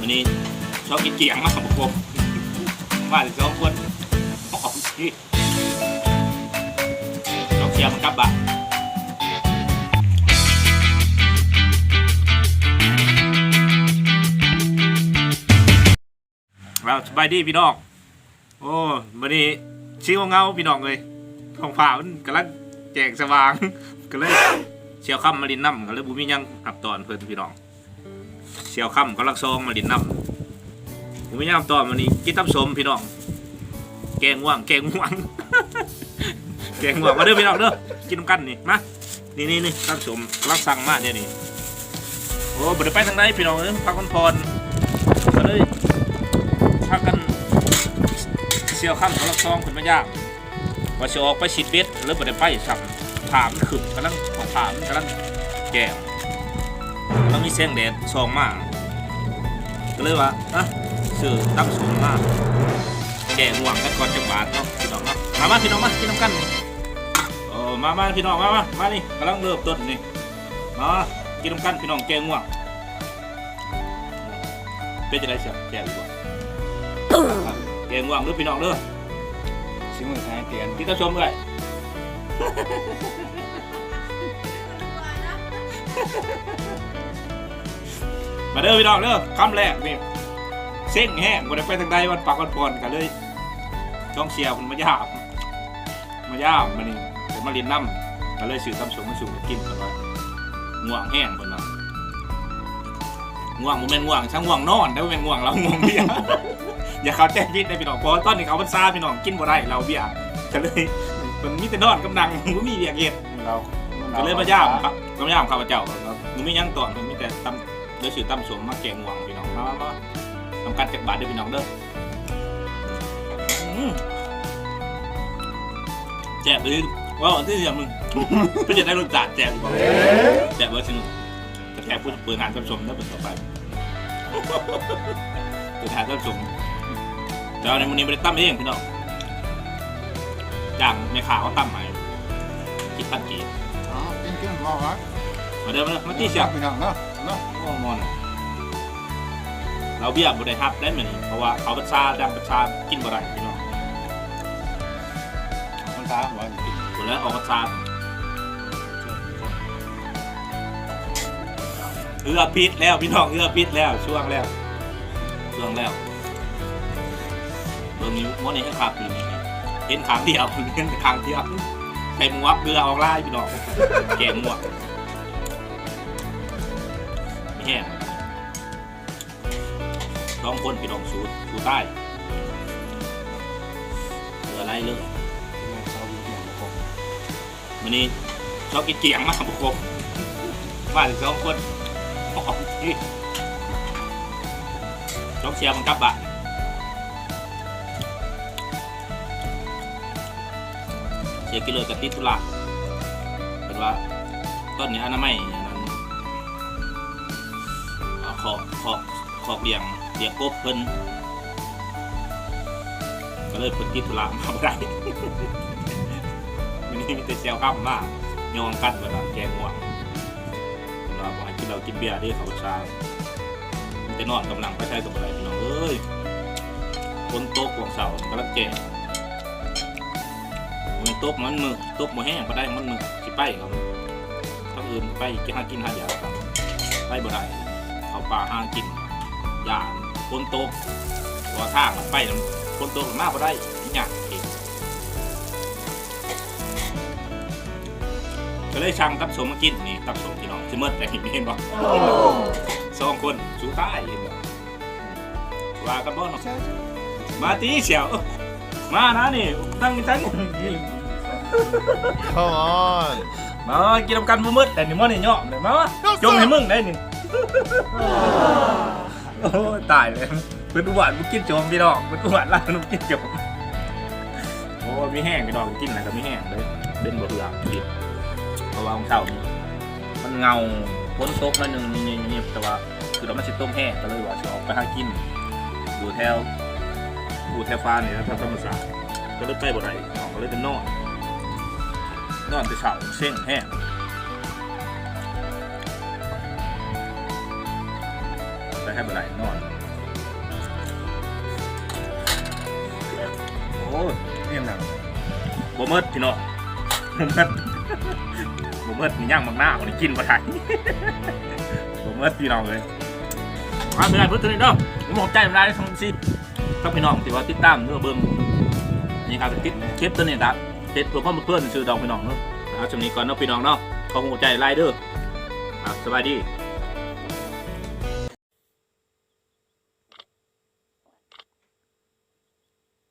วันนี้ชอบกินเกียงมากครับผมมาถึงสองคนออกที่ชอบเชียร์มันกลับบ้านเราสบายดีพี่น้อง โอ้วันนี้ชิวเงาพี่น้องเลยท้องฟ้ามันกำลังแจงสว่างก็เลยเชียวค่ำมาลินน้ำก็เลยบุมียังหับตอนเพิ่นพี่น้อง เชียวค่ำก็ลักซองมาลินน้ำบุมีหยังหับตอนวันนี้กินทับสมพี่น้อง แกงว่างแกงว่างแกงว่างมาเด้อพี่น้องเด้อกินน้ำกันนี่มานี่นี่นี่ทับสมกำลังสั่งมาเนี่ยนี่โอ้บ่ได้ไปทางไหนพี่น้องเอ้ยพักผ่อนพรก็เลยพักกันเสียวข้ามสำหรับซองคุณมายางว่าจะออกไปชิดเบ็ดหรือบ่ได้ไปสั่งถามนขึ้นกำลังของถามกำลังแก่แล้วมีแสงแดดซองมาก ก็เลยว่าอะซื้อตั้งสูงมากแก่ง่วงกันก่อนจังหวัดเนาะพี่น้องเนาะมามาพี่น้องมากินน้ำกันนี่โอ้มามาพี่น้องมามามานี่กำลังเริ่มต้นนี่มากินน้ำกันพี่น้องแก่ง่วงเป็นจะได้เสียแก่ดีกว่าแกงว่างเด้อพี่น้องเด้อชิมือท้ายเตียนที่ท่านชมเลย มาเด้อพี่น้องเด้อคำแรกนี่เส้นแห้งวันไปทางใดวันปักวันปอนกันเลยต้องเชียร์คุณมายามมายามมานี่ผมมาเรียนน้ำก็เลยสื่อตำสมมาสู่กินกันว่าง่วงแห้งคนละง่วงมันเป็นง่วงช่างง่วงนอนแต่ว่าเป็นง่วงเราง่วงเบียร์อย่าเขาแจ้งพิษได้พี่น้องเพราะตอนนี้เขาเป็นซาพี่น้องกินบ่ได้เราเบี้ยก็เลยมันมีแต่นอนกำลังมันมีเบียร์เย็ดเราก็เลยมายามครับมายามข้าพเจ้าครับมันไม่ยั้งต่อนมันมีแต่ตำ โดยสื่อตำสมมาแกงหวังพี่น้องมามาทำการจักบาทด้วยพี่น้องเด้ออืมแจ่บเลยว่าที่เดียวมึงเพื่อจะได้รสจัดแจ่บดีกว่าแจ่บเวอร์ชันจะแค่พูดเปิดงานตำสมแล้วเป็นต่อไปเปิดงานตำสมเดี๋ยวในมันนี้ไม่ได้ตั้มเองพี่น้องจ้างแม่ค้าเขาตั้มมาคิดพันกีอ๋อกินกินบอกว่ามาเดิมมาเดิมมาตีเสียบไปหนังเนาะ เนาะโอ้มอนเราเบี้ยบริหับได้เหมือนเพราะว่าเขาประชาดังประชากินบ่ได้พี่น้องมันท้าว่ากินคนแล้วออกประชาเอือพิษแล้วพี่น้องเอือพิษแล้วช่วงแล้วช่วงแล้วเบอร์นิ้วม้วนนี้ให้ขาดอยู่นี่เห็นขางเดียวเห็นขางเดียวใส่หมวกเกลือออกไล่พี่น้องแกงหมวก ไม่แห้งสองคนพี่น้องสูดสูดใต้เกลือไล่เลยเขาอยู่ที่ไหนผมวันนี้ชอบกินเกียงมากครับผมมาถึงสองคนออกที่ชอบเชียร์มันกลับบ้านเชียร์กิเลอร์กับติดตุลาเป็นว่าต้นนี้อนามัยอันนั้นเอา ขอบขอบขอบเบี่ยงเบี่ยงกบเพิ่นก็เลยเพิ่นติดตุลามาบ่ได้วันนี้มีแต่เซลข้ามมากยองกันเวลาแกงหัวเวลาบอกให้กินเรากินเบียร์ที่เขาชามันจะนอนกำลังไปใช้กับอะไรพี่น้องเอ้ยคนโต๊ะกวงเสาก็รักแกมันโต๊ะมันมือโต๊ะมือแห้งก็ได้มันมือสิไปครับทั้งอื่นไปกินหากินหาอยาครับไปบ่ได้ เขาป่าห้ากินยาคนโต๊ะว่าทางมันไปแล้วคนโต๊ะมันมากบ่ได้ยากเองก็เลยช่างตับสมมากินนี่ตับสมพี่น้องซิเมิร์ดแต่เห็นเห็นบ่สองคนสู้ตายเห็นบ่ว่ากันบ่เนาะมาตีเสียวมานะนี่ตั้งตั้งนี่เข้าออนมากินน้ำกันบ่มืดแต่นี่มื้อนี่ย่อมเลยมามาจงให้มึงได้นี่ โอ้ตายเลยเพิ่นหวานบ่กินจมพี่น้องเพิ่นหวานล่าบ่กินจมโอ้ยมีแห้งพี่น้องกินอะไรก็มีแห้งเลยเป็นบ่เบื่อกินเพราะว่าของเช้านี่มันเงาพ้นโตกหนิดนึงนี่นี่นี่แต่ว่าคือเราไม่ใช่ต้มแห้งก็เลยว่าจะออกไปหากินอยู่แถวอยู่แถวฟ้าเนี่นะแถวธรรมศาสตร์ก็เลยไปบ่ได้น้องก็เลยเป็นนอนนอนแต่เช้าเส้นแห้ง ค่บ่ได้นอน โอ้ยนี่ยังหนังบ่เมิดพี่น้องบ่เมิดบ่เมิดมีย่างบางหน้าวันนี้กินบ่ได้บ่เมิดพี่น้องเลยมาเป็นไรเพื่อนเด้อผมบอกใจเป็นไรทั้งสิ้นถ้งพี่น้องที่ว่าติดตามเนื้อเบิ้งนี่ครับคลิปคลิปตัวนี้ครับเด็ดตัวพ่อเพื่อนชื่อดองพี่น้องเนาะเอาชมนี้ก่อนเนาะพี่น้องเนาะขอบคุณใจไลเดอร์สวัสดี